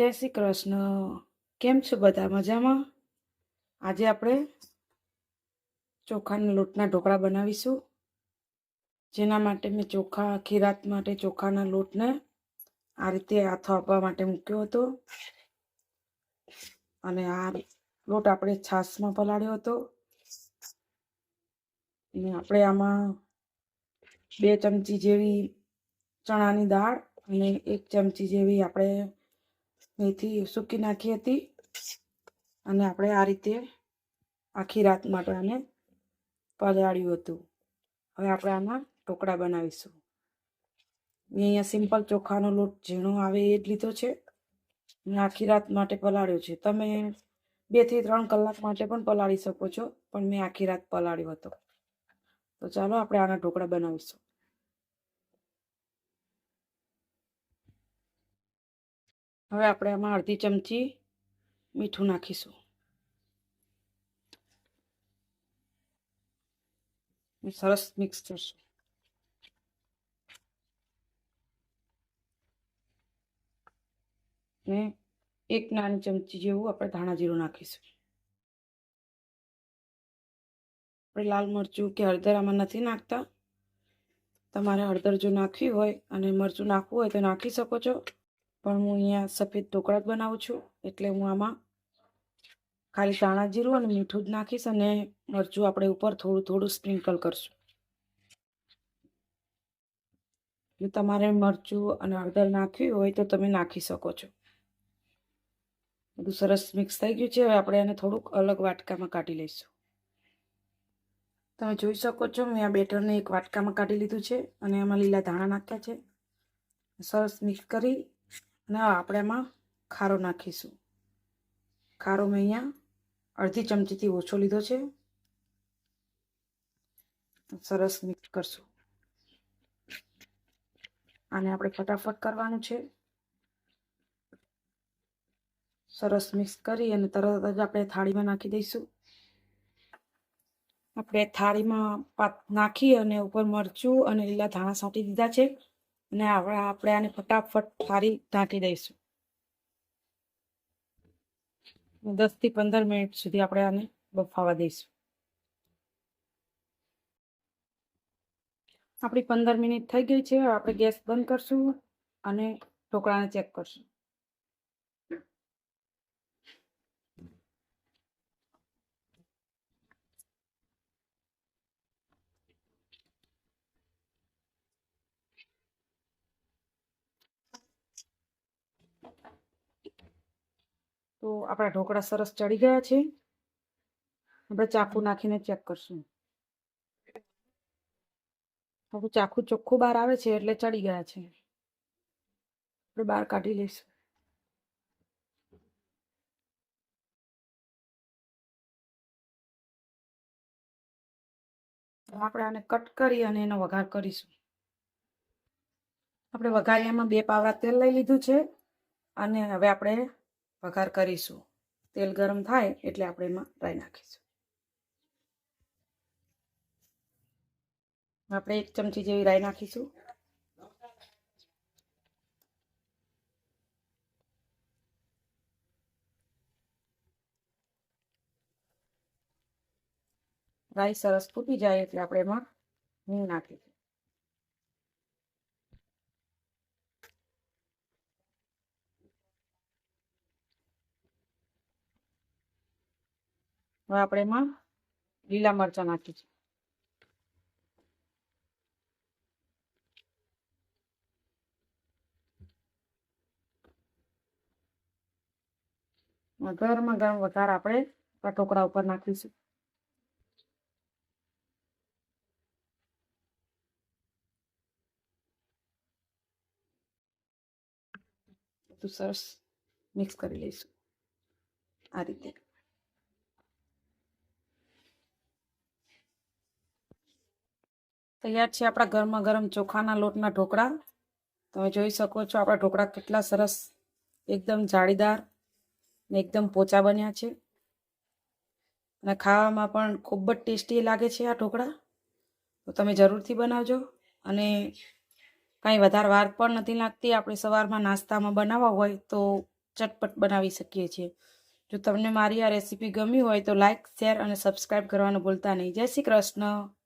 જય શ્રી કૃષ્ણ. કેમ છો બધા? મજામાં? આજે આપણે ચોખાના લોટના ઢોકળા બનાવીશું. જેના માટે મેં ચોખા આખી રાત માટે ચોખાના લોટને આ રીતે હાથો આપવા માટે મૂક્યો હતો. અને આ લોટ આપણે છાશમાં પલાળ્યો હતો. અને આપણે આમાં બે ચમચી જેવી ચણાની દાળ અને એક ચમચી જેવી આપણે મેથી સૂકી નાખી હતી. અને આપણે આ રીતે આખી રાત માટે આને પલાળ્યું હતું. હવે આપણે આના ઢોકળા બનાવીશું. મેં અહીંયા સિમ્પલ ચોખાનો લોટ ઝીણો આવે એ જ લીધો છે. અને આખી રાત માટે પલાળ્યો છે. તમે બેથી ત્રણ કલાક માટે પણ પલાળી શકો છો. પણ મેં આખી રાત પલાળ્યો હતો. તો ચાલો આપણે આના ઢોકળા બનાવીશું. હવે આપણે આમાં અડધી ચમચી મીઠું નાખીશું. સરસ મિક્સ કરશું ને એક નાની ચમચી જેવું આપણે ધાણા જીરું નાખીશું. આપણે લાલ મરચું કે હળદર આમાં નથી નાખતા. તમારે હળદર જો નાખવી હોય અને મરચું નાખવું હોય તો નાખી શકો છો. પણ હું અહીંયા સફેદ ઢોકળા જ બનાવું છું, એટલે હું આમાં ખાલી ધાણા જીરું અને મીઠું જ નાખીશ અને મરચું આપણે ઉપર થોડું થોડું સ્પ્રિંકલ કરશું. જો તમારે મરચું અને હળદર નાખવી હોય તો તમે નાખી શકો છો. બધું સરસ મિક્સ થઈ ગયું છે, હવે આપણે એને થોડુંક અલગ વાટકામાં કાઢી લઈશું. તમે જોઈ શકો છો, મેં આ બેટરને એક વાટકામાં કાઢી લીધું છે અને એમાં લીલા ધાણા નાખ્યા છે. સરસ મિક્સ કરી અને આપણે એમાં ખારો નાખીશું. ખારો મેં અહીંયા અડધી ચમચીથી ઓછો લીધો છે. સરસ મિક્સ કરશું. આને આપણે ફટાફટ કરવાનું છે. સરસ મિક્સ કરી અને તરત જ આપણે થાળીમાં નાખી દઈશું. આપણે થાળીમાં નાખી અને ઉપર મરચું અને લીલા ધાણા સાંટી દીધા છે. અને આપણે આપણે આને ફટાફટ સારી ઢાંકી દઈશું. દસથી પંદર મિનિટ સુધી આપણે આને બફાવા દઈશું. આપણી પંદર મિનિટ થઈ ગઈ છે આપણે ગેસ બંધ કરશું અને ઢોકળાને ચેક કરશું. તો આપણા ઢોકળા સરસ ચડી ગયા છે. આપણે ચાકુ નાખીને ચેક કરશું. આપણું ચાકુ ચોખ્ખું બહાર આવે છે એટલે ચડી ગયા છે. આપણે બહાર કાઢી લઈશું. આપણે આને કટ કરી અને એનો વઘાર કરીશું. આપણે વઘારિયામાં બે પાવડા તેલ લઈ લીધું છે. અને હવે આપણે વઘાર કરીશું. તેલ ગરમ થાય એટલે આપણે એમાં રાઈ નાખીશું. આપણે એક ચમચી જેવી રાઈ નાખીશું. રાઈ સરસ ફૂટી જાય એટલે આપણે એમાં હિંગ નાખીશું. હવે આપણે એમાં લીલા મરચાં નાખીશું. ગરમા ગરમ વઘાર આપણે ટોકરા ઉપર નાખીશું. સરસ મિક્સ કરી લઈશું. આ રીતે. તૈયાર છે આપણા ગરમા ગરમ ચોખાના લોટના ઢોકળા. તમે જોઈ શકો છો આપણા ઢોકળા કેટલા સરસ, એકદમ જાળીદાર ને એકદમ પોચા બન્યા છે. અને ખાવામાં પણ ખૂબ જ ટેસ્ટી લાગે છે આ ઢોકળા. તો તમે જરૂરથી બનાવજો. અને કાંઈ વધારે વાર પણ નથી લાગતી, આપણે સવારમાં નાસ્તામાં બનાવવા હોય તો ચટપટ બનાવી શકીએ છીએ. જો તમને મારી આ રેસીપી ગમી હોય તો લાઇક શેર અને સબસ્ક્રાઈબ કરવાનું ભૂલતા નહીં. જય શ્રી કૃષ્ણ.